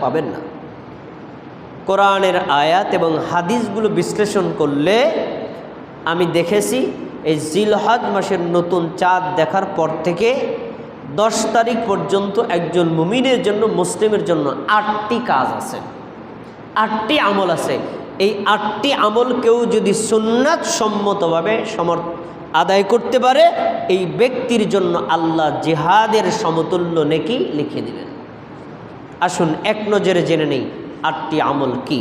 পাবেন না। কোরআনের আয়াত এবং হাদিসগুলো বিশ্লেষণ করলে আমি দেখেছি, এই জিলহাজ মাসের নতুন চাঁদ দেখার পর থেকে দশ তারিখ পর্যন্ত একজন মুমিনের জন্য, মুসলিমের জন্য আটটি কাজ আছে। আটটি আমল আছে। এই আটটি আমল কেউ যদি সুন্নাত সম্মতভাবে সমর, আদায় করতে পারে, এই ব্যক্তির জন্য আল্লাহ জিহাদের সমতুল্য নেকি লিখে দিবেন। আসুন, এক নজরে জেনে নেই আটটি আমল কি।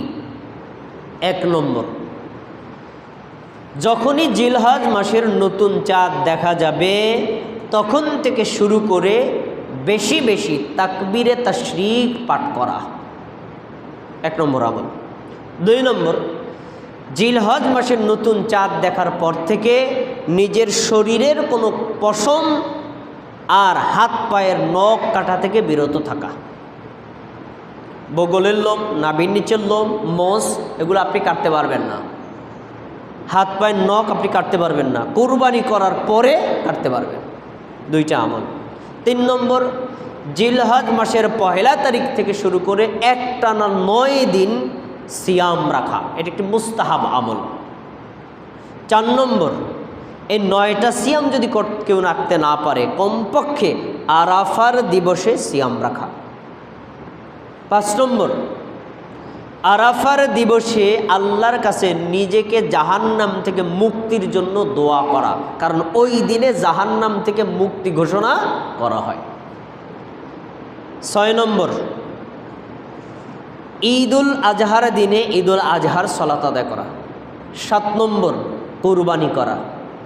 এক নম্বর, যখনই জিলহাজ মাসের নতুন চাঁদ দেখা যাবে, তখন থেকে শুরু করে বেশি বেশি তাকবিরে তাশরিক পাঠ করা। এক নম্বর আমল। দুই নম্বর, জিলহজ মাসের নতুন চাঁদ দেখার পর থেকে নিজের শরীরের কোনো পশম আর হাত পায়ের নখ কাটা থেকে বিরত থাকা। বগলের লোম, নাভির নিচের লোম, মোষ, এগুলো আপনি কাটতে পারবেন না। হাত পায়ের নখ আপনি কাটতে পারবেন না। কোরবানি করার পরে কাটতে পারবেন। দুইটা আমল। তিন নম্বর, জিলহজ মাসের পহেলা তারিখ থেকে শুরু করে একটানা নয় দিন সিয়াম রাখা। এটা একটি মুস্তাহাব আমল। চার নম্বর, এই নয়টা সিয়াম যদি কেউ রাখতে না পারে, কমপক্ষে আরাফার দিবসে সিয়াম রাখা। পাঁচ নম্বর, আরাফার দিবসে আল্লাহর কাছে নিজেকে জাহান্নাম থেকে মুক্তির জন্য দোয়া করা। কারণ ওই দিনে জাহান্নাম থেকে মুক্তি ঘোষণা করা হয়। ছয় নম্বর, ঈদুল আজহার দিনে ঈদুল আজহার সলাত আদায় করা। সাত নম্বর, কোরবানি করা।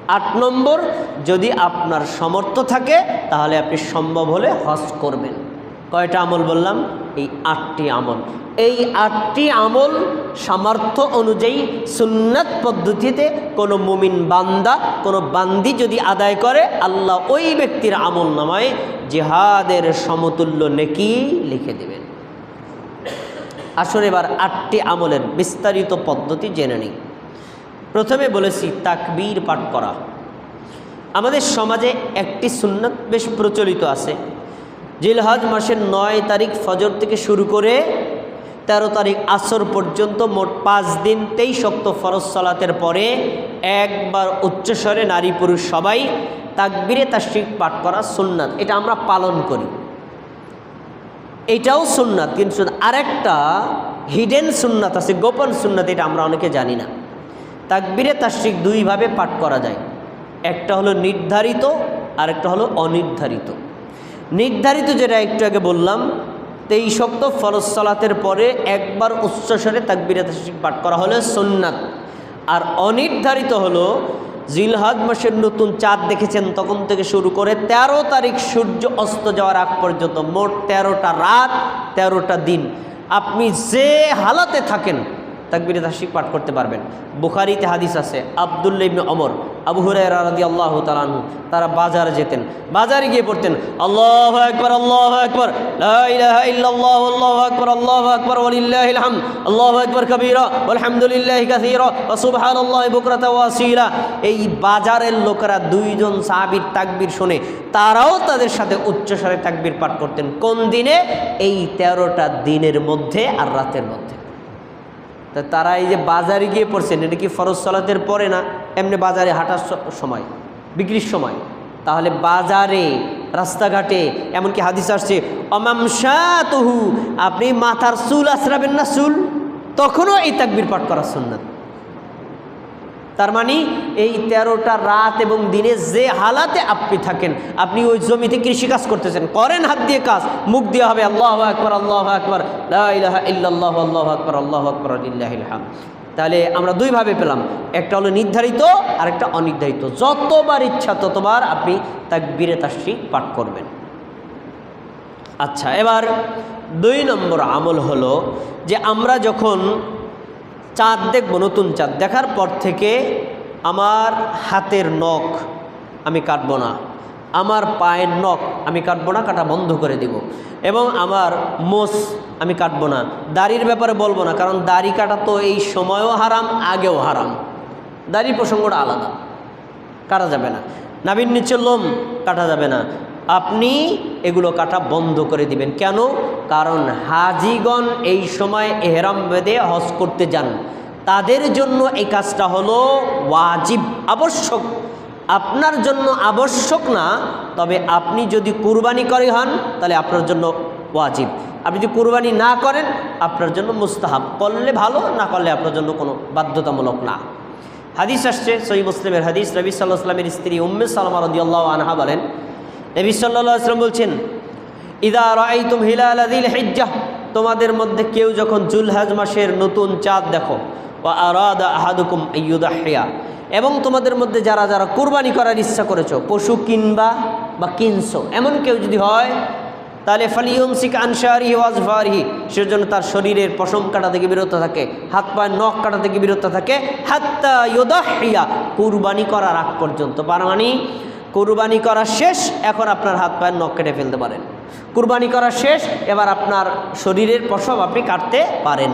আট নম্বর, যদি আপনার সমর্থ থাকে, তাহলে আপনি সম্ভব হলে হজ করবেন। কয়টা আমল বললাম? এই আটটি আমল। এই আটটি আমল সামর্থ্য অনুযায়ী সুন্নাত পদ্ধতিতে কোনো মুমিন বান্দা, কোনো বান্দি যদি আদায় করে, আল্লাহ ওই ব্যক্তির আমল নামায় জিহাদের সমতুল্য নেকি লিখে দেবেন। আসলে এবার আটটি আমলের বিস্তারিত পদ্ধতি জেনে নিই। প্রথমে বলেছি তাকবীর পাঠ করা। আমাদের সমাজে একটি সুন্নত বেশ প্রচলিত আছে। জিলহজ মাসের নয় তারিখ ফজর থেকে শুরু করে তেরো তারিখ আসর পর্যন্ত মোট পাঁচ দিন তেইশ শক্ত ফরজ সালাতের পরে একবার উচ্চস্বরে নারী পুরুষ সবাই তাকবীরে তাশরিক পাঠ করা সুন্নাত। এটা আমরা পালন করি। এটাও সুন্নাত, কিন্তু আরেকটা হিডেন সুন্নাত আছে, গোপন সুন্নাত, এটা আমরা অনেকে জানি না। তাকবিরে তাশ্রিক দুইভাবে পাঠ করা যায়। একটা হলো নির্ধারিত, আরেকটা হলো অনির্ধারিত। নির্ধারিত যেটা একটু আগে বললাম তেইশ শক্ত ফরজ সালাতের পরে একবার উচ্চস্বরে তাকবিরে তাশ্রিক পাঠ করা হলো সুন্নাত। আর অনির্ধারিত হলো জিলহাদ মাসের নতুন চাঁদ দেখেছেন তখন থেকে শুরু করে ১৩ তারিখ সূর্য অস্ত যাওয়ার আগ পর্যন্ত মোট তেরোটা রাত, তেরোটা দিন। আপনি যে হালাতে থাকেন, তাকবির তাশিক পাঠ করতে পারবেন। বুখারিতে হাদিস আছে আবদুল্লা অমর আবু হুরায়রা রাদি আল্লাহ তালানহু তারা বাজারে যেতেন। বাজারে গিয়ে পড়তেন, আল্লাহ একবার আল্লাহ একবার আল্লাহু এই বাজারের লোকেরা দুইজন তাকবীর শুনে, তারাও তাদের সাথে উচ্চস্বরে তাকবীর পাঠ করতেন। কোন দিনে? এই তেরোটা দিনের মধ্যে আর রাতের মধ্যে। তা তারা এই যে বাজারে গিয়ে পড়ছেন, এটা কি ফরজ সলাতের পরে না এমনি বাজারে হাঁটার সময়, বিক্রির সময়? তাহলে বাজারে, রাস্তাঘাটে, এমনকি হাদিস আসছে অমামসাতহু আপনি মাথার চুল আশ্রাবেন না চুল? তখনও এই তাকবির পাঠ করা সুন্নাত। তার মানে এই তেরোটা রাত এবং দিনে যে হালাতে আপনি থাকেন, আপনি ওই জমিতে কৃষিকাজ করতেছেন, করেন হাত দিয়ে কাজ, মুখ দিয়ে হবে আল্লাহ আকবর আল্লাহ আকবর ইল্লাল্লাহ, আল্লাহ আকবর আল্লাহ আকবর হাম তাহলে আমরা দুইভাবে পেলাম, একটা হলো নির্ধারিত আর একটা অনির্ধারিত। যতবার ইচ্ছা ততবার আপনি তাকবীরে তাশরিক পাঠ করবেন। আচ্ছা এবার দুই নম্বর আমল হলো যে আমরা যখন চাঁদ দেখব, নতুন চাঁদ। দেখার পর থেকে আমার হাতের নখ আমি কাটবো না। আমার পায়ের নখ আমি কাটবো না, কাটা বন্ধ করে দিব। এবং আমার মোষ আমি কাটবো না। দাড়ির ব্যাপারে বলব না, কারণ দাড়ি কাটা তো এই সময়ও হারাম, আগেও হারাম। দাড়ির প্রসঙ্গটা আলাদা। কাটা যাবে না। নাবির নিচে লোম কাটা যাবে না। আপনি এগুলো কাটা বন্ধ করে দিবেন। কেন? কারণ হাজিগণ এই সময় এহরাম বেদে হজ করতে যান। তাদের জন্য এই কাজটা হলো ওয়াজিব, আবশ্যক। আপনার জন্য আবশ্যক না, তবে আপনি যদি কুরবানি করে হন, তাহলে আপনার জন্য ওয়াজিব। আপনি যদি কুরবানি না করেন, আপনার জন্য মুস্তাহাব। করলে ভালো, না করলে আপনার জন্য কোনো বাধ্যতামূলক না। হাদিস আসছে সই মুসলিমের হাদিস। নবী সাল্লাহ আসলামের স্ত্রী উম্মে সালমা রদিয়াল্লাহ আনহা বলেন নবী সাল্লাহ আসলাম বলছেন, ইদা রাই তুম হিলাল হিজ্জাহ তোমাদের মধ্যে কেউ যখন জুলহাজ মাসের নতুন চাঁদ দেখো বা আরাদা আহাদুকুম এবং তোমাদের মধ্যে যারা যারা কুরবানি করার ইচ্ছা করেছ, পশু কিনবা বা কিনছো, এমন কেউ যদি হয়, তাহলে ফালিউমসিক আনসারি ওয়াজফারহি সেজন্য তার শরীরের পশম কাটা থেকে বিরত থাকে, হাত পায়ের নখ কাটা থেকে বিরত থাকে, হাত্তা ইয়োদাহিয়া কুরবানি করার আগ পর্যন্ত। পার মানে কুরবানি করা শেষ, এখন আপনার হাত পায়ের নখ কেটে ফেলতে পারেন। কুরবানি করা শেষ, এবার আপনার শরীরের পশম আপনি কাটতে পারেন।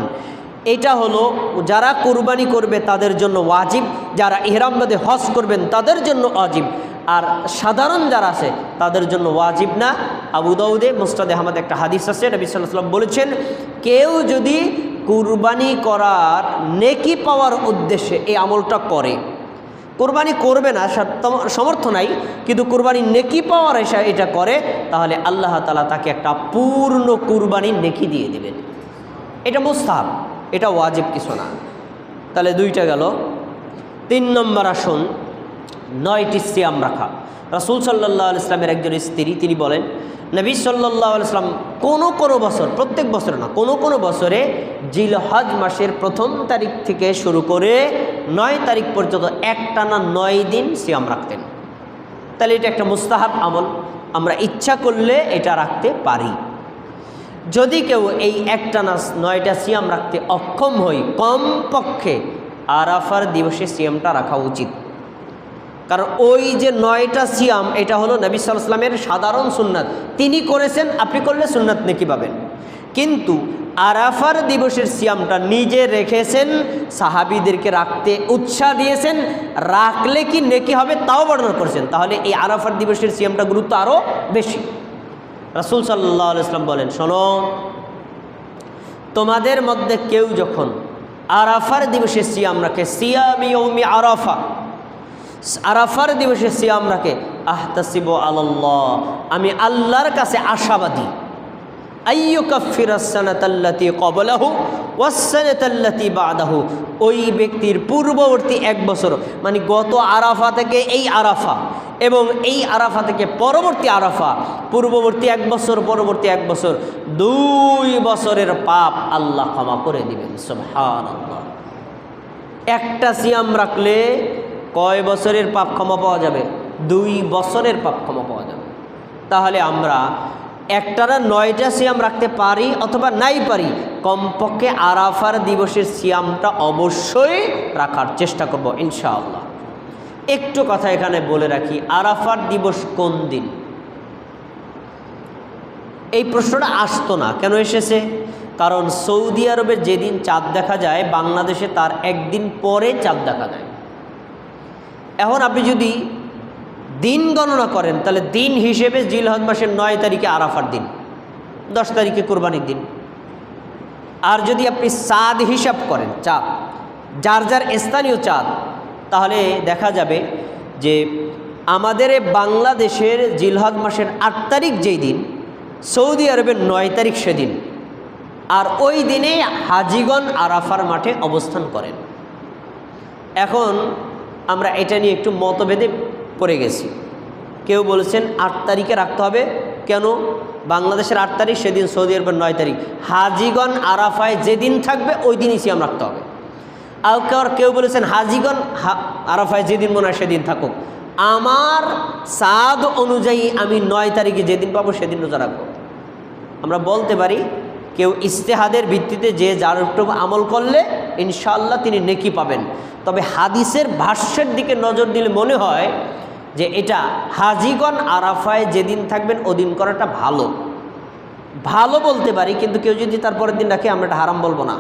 এটা হলো, যারা কুরবানি করবে তাদের জন্য ওয়াজিব, যারা ইহরামবাদে হজ করবেন তাদের জন্য ওয়াজিব। আর সাধারণ যারা আছে, তাদের জন্য ওয়াজিব না। আবু দাউদে মুস্তাদে আহমদ একটা হাদিস আছে, নবী সাল্লাম বলেছেন, কেউ যদি কুরবানি করার নেকি পাওয়ার উদ্দেশ্যে এই আমলটা করে কোরবানি করবে না সম- সমর্থ নাই, কিন্তু কুরবানি নেকি পাওয়ার এসে এটা করে, তাহলে আল্লাহ তালা তাকে একটা পূর্ণ কুরবানি নেকি দিয়ে দেবেন। এটা মুস্তাহাব, এটা ওয়াজিব কিছু না। তাহলে দুইটা গেল। তিন নম্বর আসুন, নয়টি সিয়াম রাখা। রাসুল সাল্লাহ ইসলামের একজন স্ত্রী, তিনি বলেন, নবী সাল্লাহ ইসলাম কোনো কোনো বছর, প্রত্যেক বছর না, কোনো কোনো বছরে জিল হজ মাসের প্রথম তারিখ থেকে শুরু করে নয় তারিখ পর্যন্ত একটানা নয় দিন সিয়াম রাখতেন। তাহলে এটা একটা মুস্তাহাব আমল। আমরা ইচ্ছা করলে এটা রাখতে পারি। যদি কেউ এই একটানা নয়টা সিয়াম রাখতে অক্ষম হই কমপক্ষে আরাফার দিবসে সিয়ামটা রাখা উচিত। কারণ ওই যে নয়টা সিয়াম, এটা হলো নবী সালামের সাধারণ সুন্নাত। তিনি করেছেন, আপনি করলে সুন্নাত নেকি পাবেন। কিন্তু আরাফার দিবসের সিয়ামটা নিজে রেখেছেন, সাহাবিদেরকে রাখতে উৎসাহ দিয়েছেন, রাখলে কি নেকি হবে তাও বর্ণনা করেছেন। তাহলে এই আরাফার দিবসের সিয়ামটা গুরুত্ব আরও বেশি। রাসুল সাল্লাহ ইসলাম বলেন, শোনো, তোমাদের মধ্যে কেউ যখন আরাফার দিবসে সিয়াম রাখে, সিয়ামি আরাফা, আরাফার দিবসে সিয়াম রাখে, আহতাসিব আল্লাহ আমি আল্লাহর কাছে আশাবাদী। কবলাহু ওই ব্যক্তির পূর্ববর্তী এক বছর মানে গত আরাফা থেকে এই আরাফা এবং এই আরাফা থেকে পরবর্তী আরাফা, পূর্ববর্তী এক বছর, পরবর্তী এক বছর, দুই বছরের পাপ আল্লাহ ক্ষমা করে দিবেন একটা সিয়াম রাখলে কয় বছরের পাপ ক্ষমা পাওয়া যাবে? দুই বছরের পাপ ক্ষমা পাওয়া যাবে। তাহলে আমরা একটানা নয়টা সিয়াম রাখতে পারি অথবা নাই পারি, কমপক্ষে আরাফার দিবসের সিয়ামটা অবশ্যই রাখার চেষ্টা করব, ইনশাআল্লাহ। একটু কথা এখানে বলে রাখি, আরাফার দিবস কোন দিন? এই প্রশ্নটা আসতো না, কেন এসেছে? কারণ সৌদি আরবের যেদিন চাঁদ দেখা যায়, বাংলাদেশে তার একদিন পরে চাঁদ দেখা যায়। এখন আপনি যদি দিন গণনা করেন, তাহলে দিন হিসেবে জিলহজ মাসের নয় তারিখে আরাফার দিন, দশ তারিখে কোরবানির দিন। আর যদি আপনি চাঁদ হিসাব করেন, চাঁদ, যার যার স্থানীয় চাঁদ, তাহলে দেখা যাবে যে আমাদের বাংলাদেশের জিলহজ মাসের আট তারিখ যেই দিন, সৌদি আরবের নয় তারিখ সেদিন, আর ওই দিনে হাজিগণ আরাফার মাঠে অবস্থান করেন। এখন আমরা এটা নিয়ে একটু মতভেদে পড়ে গেছি। কেউ বলেছেন আট তারিখে রাখতে হবে। কেন? বাংলাদেশের আট তারিখ, সেদিন সৌদি আরবের নয় তারিখ। হাজিগণ আরাফায় যেদিন থাকবে, ওই দিনই সিয়াম রাখতে হবে। আর কেউ বলেছেন, হাজিগণ আরাফায় যেদিন মনে হয় সেদিন থাকুক। আমার সাদ অনুযায়ী আমি নয় তারিখে যেদিন পাবো, সেদিন রোজা রাখব। আমরা বলতে পারি, কেউ ইস্তেহাদের ভিত্তিতে যে যার একটু আমল করলে ইনশাল্লাহ তিনি নেকি পাবেন। তবে হাদিসের ভাষ্যের দিকে নজর দিলে মনে হয় যে এটা হাজিগণ আরাফায় যেদিন থাকবেন ওদিন করাটা ভালো। ভালো বলতে পারি, কিন্তু কেউ যদি তারপরের দিন রাখে আমরা এটা হারাম বলব না।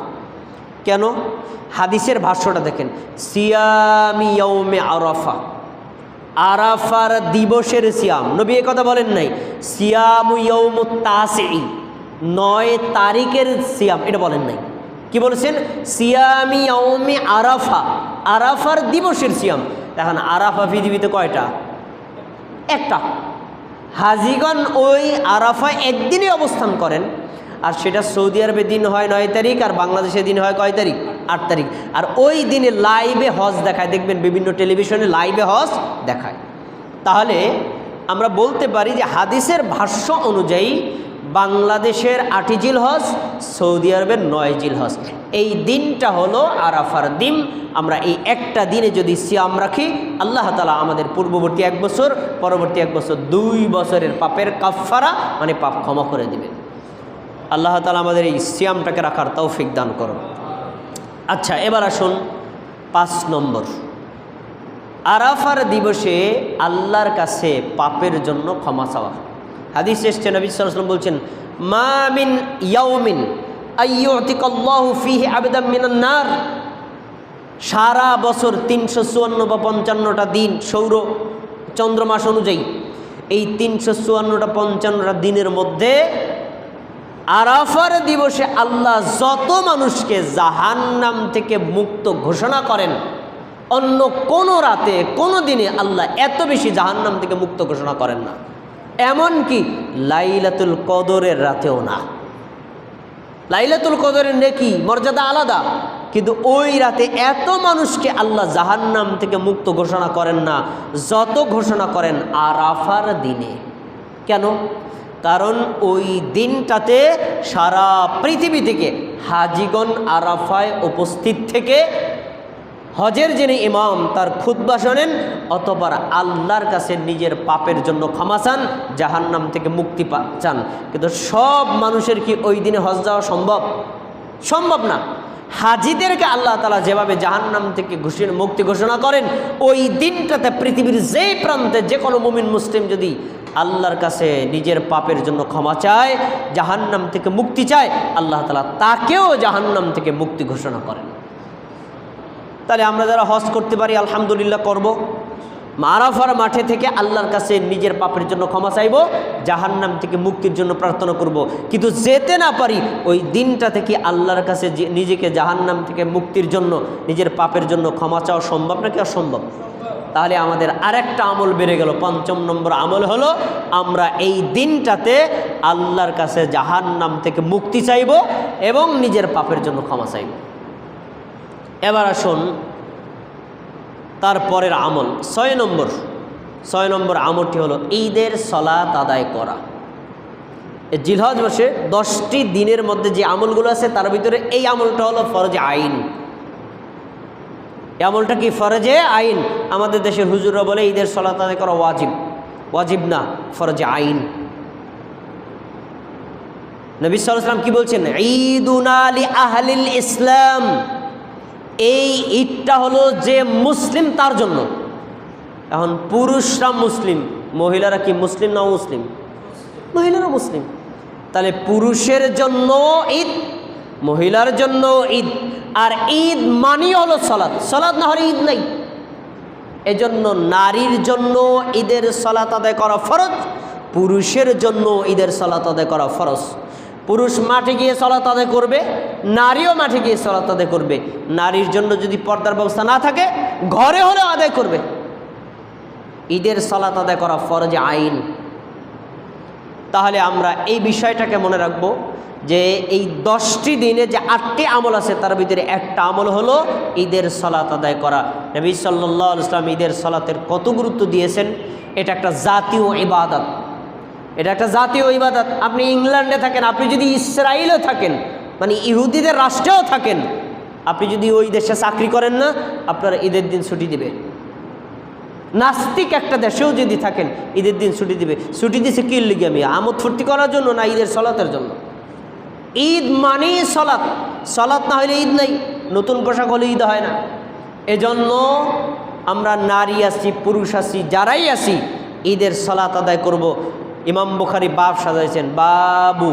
কেন? হাদিসের ভাষ্যটা দেখেন, সিয়ামি ইয়ৌমে আরাফা আরাফার দিবসের সিয়াম। নবী কথা বলেন নাই, সিয়াম তাসেই নয় তারিখের সিয়াম, এটা বলেন নাই। কি বলেছেন? সিয়ামি ইয়ৌমি আরাফা আরাফার দিবসের সিয়াম। দেখেন আরাফা পৃথিবীতে কয়টা? একটা। হাজিগণ ওই আরাফা একদিনই অবস্থান করেন। আর সেটা সৌদি আরবে দিন হয় নয় তারিখ, আর বাংলাদেশে দিন হয় কয় তারিখ? আট তারিখ। আর ওই দিনে লাইভে হজ দেখায়। দেখবেন বিভিন্ন টেলিভিশনে লাইভে হজ দেখায়। তাহলে আমরা বলতে পারি যে হাদিসের ভাষ্য অনুযায়ী বাংলাদেশের আটি জিল হজ সৌদি আরবের নয় জিল হজ এই দিনটা হলো আরাফার দিন। আমরা এই একটা দিনে যদি সিয়াম রাখি, আল্লাহ তালা আমাদের পূর্ববর্তী এক বছর, পরবর্তী এক বছর দুই বছরের পাপের কাফারা মানে পাপ ক্ষমা করে দিবেন। আল্লাহ তালা আমাদের এই সিয়ামটাকে রাখার তৌফিক দান করুন। আচ্ছা এবার আসুন পাঁচ নম্বর। আরাফার দিবসে আল্লাহর কাছে পাপের জন্য ক্ষমা চাওয়া। হাদিস এসছে, নবী সাল্লাম বলছেন, মা মিন ইয়াউমিন সারা বছর তিনশো চুয়ান্ন বা পঞ্চান্নটা দিন সৌর চন্দ্রমাস অনুযায়ী এই তিনশো চুয়ান্নটা পঞ্চান্নটা দিনের মধ্যে আরাফার দিবসে আল্লাহ যত মানুষকে জাহান্নাম থেকে মুক্ত ঘোষণা করেন, অন্য কোনো রাতে, কোনো দিনে আল্লাহ এত বেশি জাহান্নাম থেকে মুক্ত ঘোষণা করেন না। এমনকি লাইলাতুল কদরের রাতেও না। লাইলাতুল কদরের নেকি, মর্যাদা আলাদা, কিন্তু ওই রাতে এত মানুষকে আল্লাহ জাহান্নাম থেকে মুক্ত ঘোষণা করেন না, যত ঘোষণা করেন আরাফার দিনে। কেন? কারণ ওই দিনটাতে সারা পৃথিবী থেকে হাজিগণ আরাফায় উপস্থিত থেকে হজের যিনি ইমাম, তার খুদ্া শোনেন অতবার আল্লাহর কাছে নিজের পাপের জন্য ক্ষমা চান, জাহান্নাম থেকে মুক্তি চান। কিন্তু সব মানুষের কি ওই দিনে হজ যাওয়া সম্ভব? সম্ভব না। হাজিদেরকে আল্লাহ তালা যেভাবে জাহান্নাম থেকে ঘোষণা মুক্তি ঘোষণা করেন, ওই দিনটাতে পৃথিবীর যে প্রান্তে যে কোনো মুমিন, মুসলিম যদি আল্লাহর কাছে নিজের পাপের জন্য ক্ষমা চায়, জাহান্নাম থেকে মুক্তি চায়, আল্লাহ তালা তাকেও জাহান্নাম থেকে মুক্তি ঘোষণা করেন। তাহলে আমরা যারা হজ করতে পারি, আলহামদুলিল্লাহ করব। মারাফার মাঠে থেকে আল্লাহর কাছে নিজের পাপের জন্য ক্ষমা চাইব, জাহান্নাম থেকে মুক্তির জন্য প্রার্থনা করব। কিন্তু যেতে না পারি, ওই দিনটা থেকে আল্লাহর কাছে নিজেকে জাহান্নাম থেকে মুক্তির জন্য, নিজের পাপের জন্য ক্ষমা চাওয়া সম্ভব নাকি অসম্ভব? তাহলে আমাদের আরেকটা আমল বেড়ে গেল। পঞ্চম নম্বর আমল হলো, আমরা এই দিনটাতে আল্লাহর কাছে জাহান্নাম থেকে মুক্তি চাইব এবং নিজের পাপের জন্য ক্ষমা চাইব। এবার আসুন তারপরের আমল। ছয় নম্বর ছয় নম্বর আমলটি হলো ঈদের সলাত আদায় করা। জিলহজ মাসে দশটি দিনের মধ্যে যে আমলগুলো আছে, তার ভিতরে এই আমলটা হলো ফরজে আইন। এই আমলটা কি ফরজে আইন? আমাদের দেশের হুজুররা বলে ঈদের সলাত আদায় করা ওয়াজিব। ওয়াজিব না, ফরজে আইন। নবী সাল্লাম কি বলছেন? আলী আহলিল ইসলাম। এই ঈদটা হলো যে মুসলিম তার জন্য। এখন পুরুষরা মুসলিম, মহিলারা কি মুসলিম না মুসলিম মহিলারা মুসলিম। তাহলে পুরুষের জন্য ঈদ, মহিলার জন্য ঈদ। আর ঈদ মানি হলো সলাৎ সলাৎ না হলে ঈদ নাই। এজন্য নারীর জন্য ঈদের সলাত আদায় করা ফরজ, পুরুষের জন্য ঈদের সলাত আদায় করা ফরজ। পুরুষ মাঠে গিয়ে সলাত আদায় করবে, নারীও মাঠে গিয়ে সলাত আদায় করবে। নারীর জন্য যদি পর্দার ব্যবস্থা না থাকে, ঘরে হলেও আদায় করবে। ঈদের সলাত আদায় করা ফরজ আইন। তাহলে আমরা এই বিষয়টাকে মনে রাখব যে এই দশটি দিনে যে আটটি আমল আছে, তার ভিতরে একটা আমল হলো ঈদের সলাত আদায় করা। নবী সাল্লাহ ইসলাম ঈদের সলাতের কত গুরুত্ব দিয়েছেন? এটা একটা জাতীয় ইবাদত। এটা একটা জাতীয় ইবাদত। আপনি ইংল্যান্ডে থাকেন, আপনি যদি ইসরায়েলও থাকেন মানে ইহুদিদের রাষ্ট্রেও থাকেন, আপনি যদি ওই দেশে চাকরি করেন না, আপনারা ঈদের দিন ছুটি দিবে। নাস্তিক একটা দেশেও যদি থাকেন, ঈদের দিন ছুটি দিবে। ছুটি দিছে কি লিগে আমি? আমোদ ফুর্তি করার জন্য না ঈদের সলাতের জন্য? ঈদ মানেই সলাৎ। সলাৎ না হলে ঈদ নাই। নতুন পোশাক হলে ঈদ হয় না। এজন্য আমরা নারী আছি, পুরুষ আছি, যারাই আছি, ঈদের সলাত আদায় করব। ইমাম বুখারি বাপ সাজাইছেন, বাবু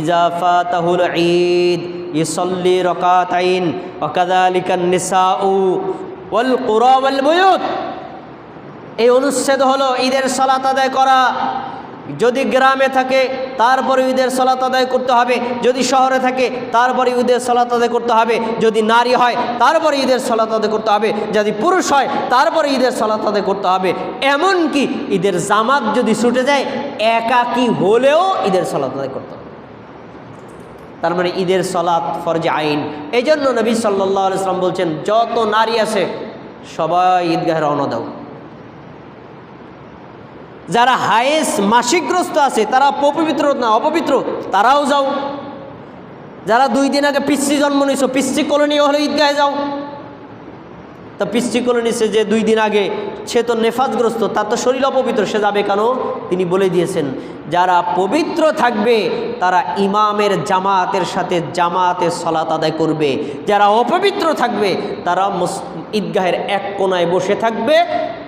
ইজাফাতাহুল ঈদ, ইসল্লি রকাতাইন ওকাদালিকান নিসাউ ওয়াল কুরা ওয়াল বুয়ুত। এই অনুচ্ছেদ হলো ঈদের সালাত আদায় করা। যদি গ্রামে থাকে, তারপরে ঈদের সলাত আদায় করতে হবে। যদি শহরে থাকে, তারপরে ঈদের সলাত আদায় করতে হবে। যদি নারী হয়, তারপরে ঈদের সলাত আদায় করতে হবে। যদি পুরুষ হয়, তারপরে ঈদের সলাত আদায় করতে হবে। এমনকি ঈদের জামাত যদি ছুটে যায়, একাকি হলেও ঈদের সলাত আদায় করতে হবে। তার মানে ঈদের সলাৎ ফরজে আইন। এই জন্য নবী সাল্লাহ আলাইসলাম বলছেন, যত নারী আছে, সবাই ঈদগাহে রওনা দাও। যারা হায়েস মাসিকগ্রস্ত আছে, তারা অপবিত্র না অপবিত্র, তারাও যাও। যারা দুই দিন আগে পিসি জন্ম নিয়েছ পিসি কলোনি হলে ঈদগাহে যাও। তা পিসি কলোনি সে যে দুই দিন আগে, সে তো নেফাজগ্রস্ত, তার তো শরীর অপবিত্র, সে যাবে কেন? তিনি বলে দিয়েছেন, যারা পবিত্র থাকবে, তারা ইমামের জামাতের সাথে জামাতে সলাত আদায় করবে। যারা অপবিত্র থাকবে, তারা ঈদগাহের এক কোনায় বসে থাকবে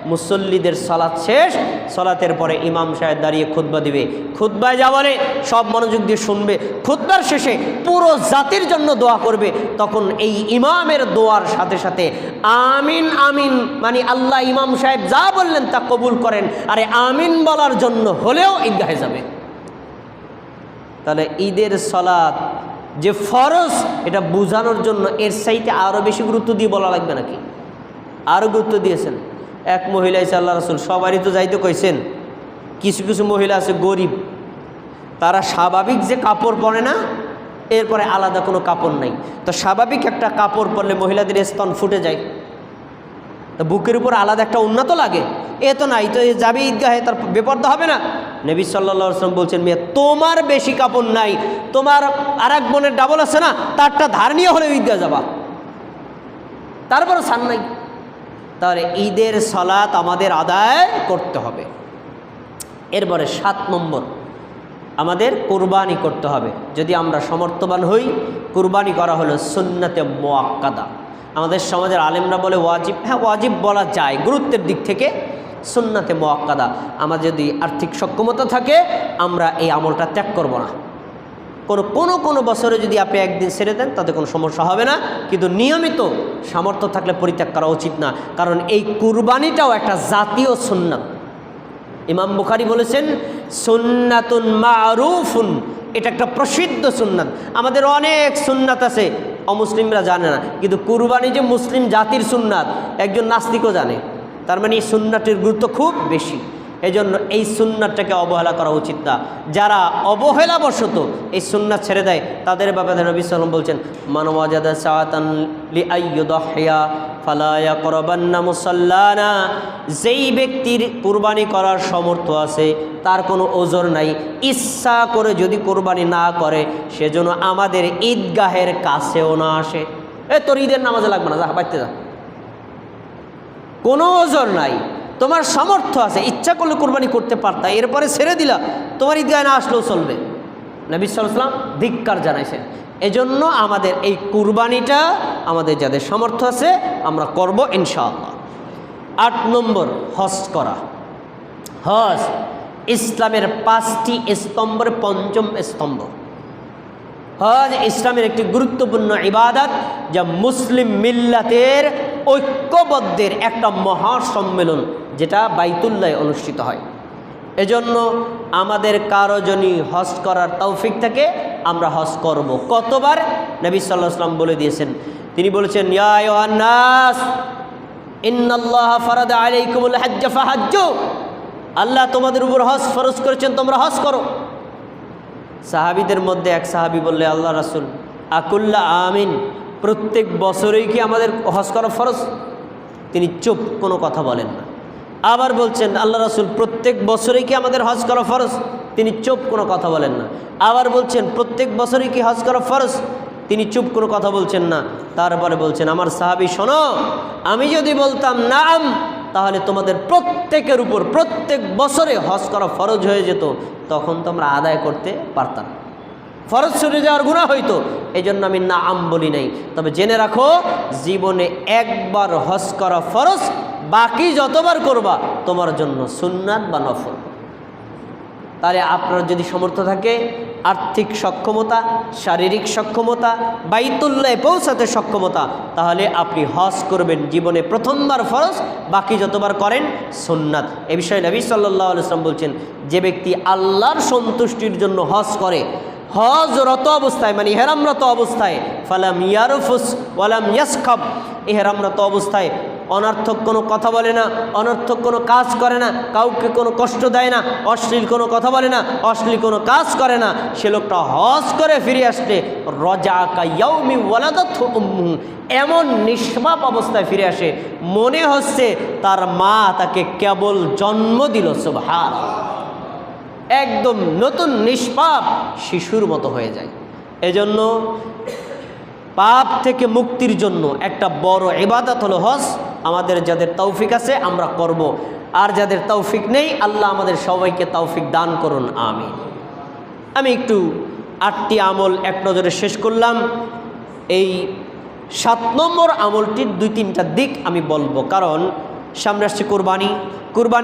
মুসল্লিদের সলাৎ শেষ, সলাতের পরে ইমাম সাহেব দাঁড়িয়ে খুতবা দিবে। খুতবায় যা বলে, সব মনোযোগ দিয়ে শুনবে। খুতবার শেষে পুরো জাতির জন্য দোয়া করবে। তখন এই ইমামের দোয়ার সাথে সাথে আমিন আমিন মানে আল্লাহ ইমাম সাহেব যা বললেন তা কবুল করেন। আরে আমিন বলার জন্য হলেও ঈদগাহে যাবে। তাহলে ঈদের সলাৎ যে ফরজ, এটা বোঝানোর জন্য এর সাইতে আরও বেশি গুরুত্ব দিয়ে বলা লাগবে নাকি? আরও গুরুত্ব দিয়েছেন? এক মহিলা এসে আল্লাহ রসুল, সবারই তো যাইতে কইছেন। কিছু কিছু মহিলা আছে গরিব, তারা স্বাভাবিক যে কাপড় পরে না, এরপরে আলাদা কোনো কাপড় নাই। তো স্বাভাবিক একটা কাপড় পরলে মহিলাদের স্তন ফুটে যায়। তো বুকের উপর আলাদা একটা উন্নত লাগে। এ তো নাই, তো যাবে ঈদগাহে, তার বেপর্দা হবে না। নবী সাল্লা সাল্লাম বলছেন, মেয়ে, তোমার বেশি কাপড় নাই, তোমার আর এক বোনের ডাবল আছে না, তারটা ধার নিয়ে হলে ঈদগাহ যাবা। তারপরে সান নাই। তাহলে ঈদের সলাত আমাদের আদায় করতে হবে। এরপরে সাত নম্বর, আমাদের কোরবানি করতে হবে। যদি আমরা সমর্থবান হই, কোরবানি করা হলো সুন্নাতে মোয়াক্কাদা। আমাদের সমাজের আলেমরা বলে ওয়াজিব হ্যাঁ ওয়াজিব বলা যায়, গুরুত্বের দিক থেকে সুন্নাতে মোয়াক্কাদা। আমার যদি আর্থিক সক্ষমতা থাকে, আমরা এই আমলটা ত্যাগ করব না। কোনো কোনো কোনো বছরে যদি আপনি একদিন ছেড়ে দেন, তাতে কোনো সমস্যা হবে না। কিন্তু নিয়মিত সামর্থ্য থাকলে পরিত্যাগ করা উচিত না। কারণ এই কুরবানিটাও একটা জাতীয় সুন্নাত। ইমাম বুখারি বলেছেন, সুন্নাতুন মারুফুন এটা একটা প্রসিদ্ধ সুন্নাত। আমাদের অনেক সুন্নাত আছে, অমুসলিমরা জানে না। কিন্তু কুরবানি যে মুসলিম জাতির সুন্নাত, একজন নাস্তিকও জানে। তার মানে এই সুন্নাটির গুরুত্ব খুব বেশি। এই জন্য এই সুন্নাতটাকে অবহেলা করা উচিত না। যারা অবহেলাবশত এই সুন্নাত ছেড়ে দেয়, তাদের ব্যাপারে নবী সাল্লাম বলছেন মানবাজাদা ফালায়া করবান্না যেই ব্যক্তির কুরবানি করার সামর্থ্য আছে, তার কোনো ওজোর নাই। ইচ্ছা করে যদি কোরবানি না করে সেজন্য আমাদের ঈদগাহের কাছেও না আসে। এ, তোর ঈদের নামাজে লাগবে না, যা বাড়তে যা। কোনো ওজোর নাই। তোমার সামর্থ্য আছে, ইচ্ছা করলে কোরবানি করতে পারতা, এরপরে ছেড়ে দিলা, তোমার ঈদগাহে না আসলেও চলবে। নবী সাল্লাম ধিক্কার জানাইছেন। এজন্য আমাদের এই কুরবানিটা আমাদের যাদের সামর্থ্য আছে, আমরা করব ইনশাআল্লাহ। আট নম্বর, হজ করা। হজ, ইসলামের পাঁচটি স্তম্ভের পঞ্চম স্তম্ভ। হজ ইসলামের একটি গুরুত্বপূর্ণ ইবাদত যা মুসলিম মিল্লাতের ঐক্যবদ্ধের একটা মহাসম্মেলন। যেটা বাইতুল্লায় অনুষ্ঠিত হয়। এজন্য আমাদের কারও জনই হজ করার তৌফিক থেকে, আমরা হজ করব। কতবার? নবী সাল্লাহ সাল্লাম বলে দিয়েছেন। তিনি বলেছেন ইন্নাল্লাহ হাজ্জ ফাহাজ্জু। আল্লাহ তোমাদের উপর হজ ফরজ করেছেন, তোমরা হজ করো। সাহাবিদের মধ্যে এক সাহাবি বললে আল্লাহ রাসুল, আকুল্লা আমিন, প্রত্যেক বছরেই কি আমাদের হজ করা ফরজ? তিনি চুপ, কোনো কথা বলেন না। আবার বলছেন, আল্লাহ রাসুল, প্রত্যেক বছরেই কি আমাদের হজ করা ফরজ? তিনি চুপ কোনো কথা বলেন না। আবার বলছেন, প্রত্যেক বছরেই কি হজ করা ফরজ? তিনি চুপ কোনো কথা বলছেন না। তারপরে বলছেন, আমার সাহাবি, শোনো, আমি যদি বলতাম নাম, তাহলে তোমাদের প্রত্যেকের উপর প্রত্যেক বছরে হজ করা ফরজ হয়ে যেত। তখন তোমরা আদায় করতে পারতাম। ফরজ ছুটে যাওয়ার গুণা হইতো। এই জন্য আমি না আম বলি নাই। তবে জেনে রাখো, জীবনে একবার হজ করা ফরজ বাকি যতবার করবা, তোমার জন্য সুন্নাত বা নফল। তাহলে আপনার যদি সমর্থ থাকে, আর্থিক সক্ষমতা, শারীরিক সক্ষমতা বাইতুল্লায় পৌঁছাতে সক্ষমতা, তাহলে আপনি হজ করবেন জীবনে প্রথমবার ফরজ, বাকি যতবার করেন সুন্নাত। এ বিষয়ে নবী সাল্লাহ আলসালাম বলছেন, যে ব্যক্তি আল্লাহর সন্তুষ্টির জন্য হজ করে, হজরত অবস্থায় মানে হেরামরত অবস্থায়, ফালাম ইয়ারফুস, ওয়ালাম ইয়াসখাব এহেরামরত অবস্থায় অনর্থক কোনো কথা বলে না, অনর্থক কোনো কাজ করে না, কাউকে কোনো কষ্ট দেয় না, অশ্লীল কোনো কথা বলে না, অশ্লীল কোনো কাজ করে না। সে লোকটা হজ করে ফিরে আসলে রজা উম্মুহু। এমন নিষ্পাপ অবস্থায় ফিরে আসে। মনে হচ্ছে তার মা তাকে কেবল জন্ম দিল সুবহান একদম নতুন নিষ্পাপ শিশুর মতো হয়ে যায়। এজন্য পাপ থেকে মুক্তির জন্য একটা বড় ইবাদত হলো হজ। আমাদের যাদের তৌফিক আছে, আমরা করব। আর যাদের তৌফিক নেই, আল্লাহ আমাদের সবাইকে তৌফিক দান করুন আমি আমি একটু আটটি আমল এক নজরে শেষ করলাম। এই সাত নম্বর আমলটির দুই তিনটা দিক আমি বলব। কারণ সামনে আসছে কোরবানি। কোরবানি